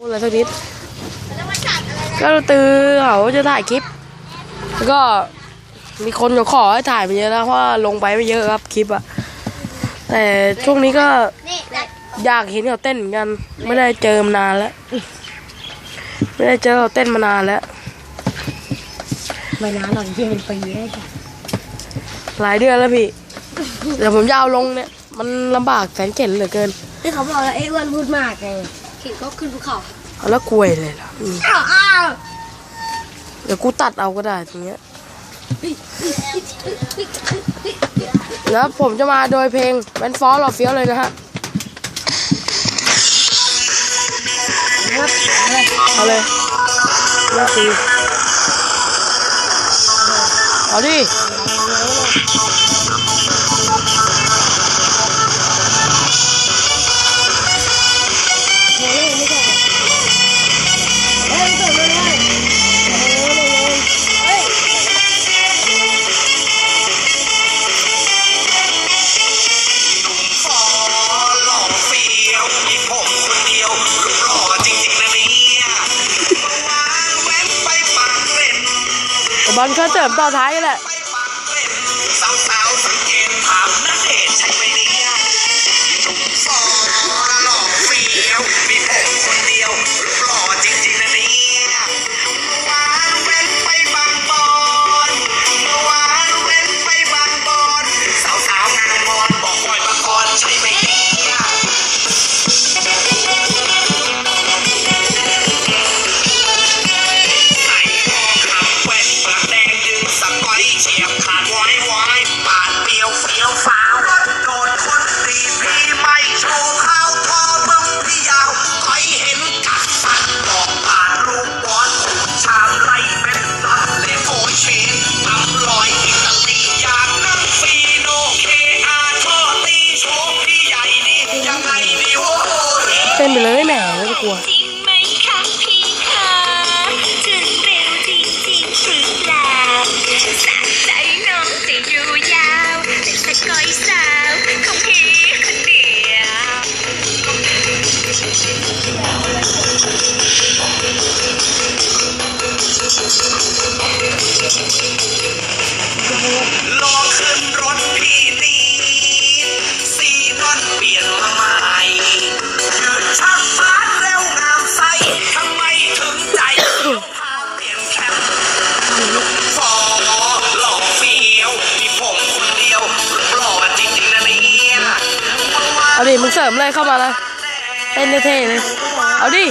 พูดอะไรสักนิดก็ตือเขาจะถ่ายคลิป แล้วก็มีคนเขาขอให้ถ่ายไปเยอะแล้วเพราะลงไปไม่เยอะครับคลิปอะแต่ช่วงนี้ก็อยากเห็นเขาเต้นเหมือนกัน ไม่ได้เจอมานานแล้ว ไม่ได้เจอเขาเต้นมานานแล้วไม่นานหรอกที่เป็นปีแล้วจ้ะหลายเดือนแล้วพี่เดี๋ยวผมจะเอาลงเนี่ย มันลำบากแสนเข็นเหลือเกินที่เขาบอกว่าไอ้อ้วนพูดมากไง เห็นก็ขึ้นภูเขาเอาแล้วกลวยเลยล่ะอืมอ้าวอ้าวเดี๋ยวกูตัดเอาก็ได้ตรงเนี้ย แล้วผมจะมาโดยเพลงแมนฟอสหล่อเฟี้ยวเลยนะฮะครับเอาเลยเลือกตีเอาดิ แต่บอลเค นไปเลยแหมไม่กลัว มึงเสริมเลยเข้ามาเลยเต้นเท่ๆเลยเอาดิ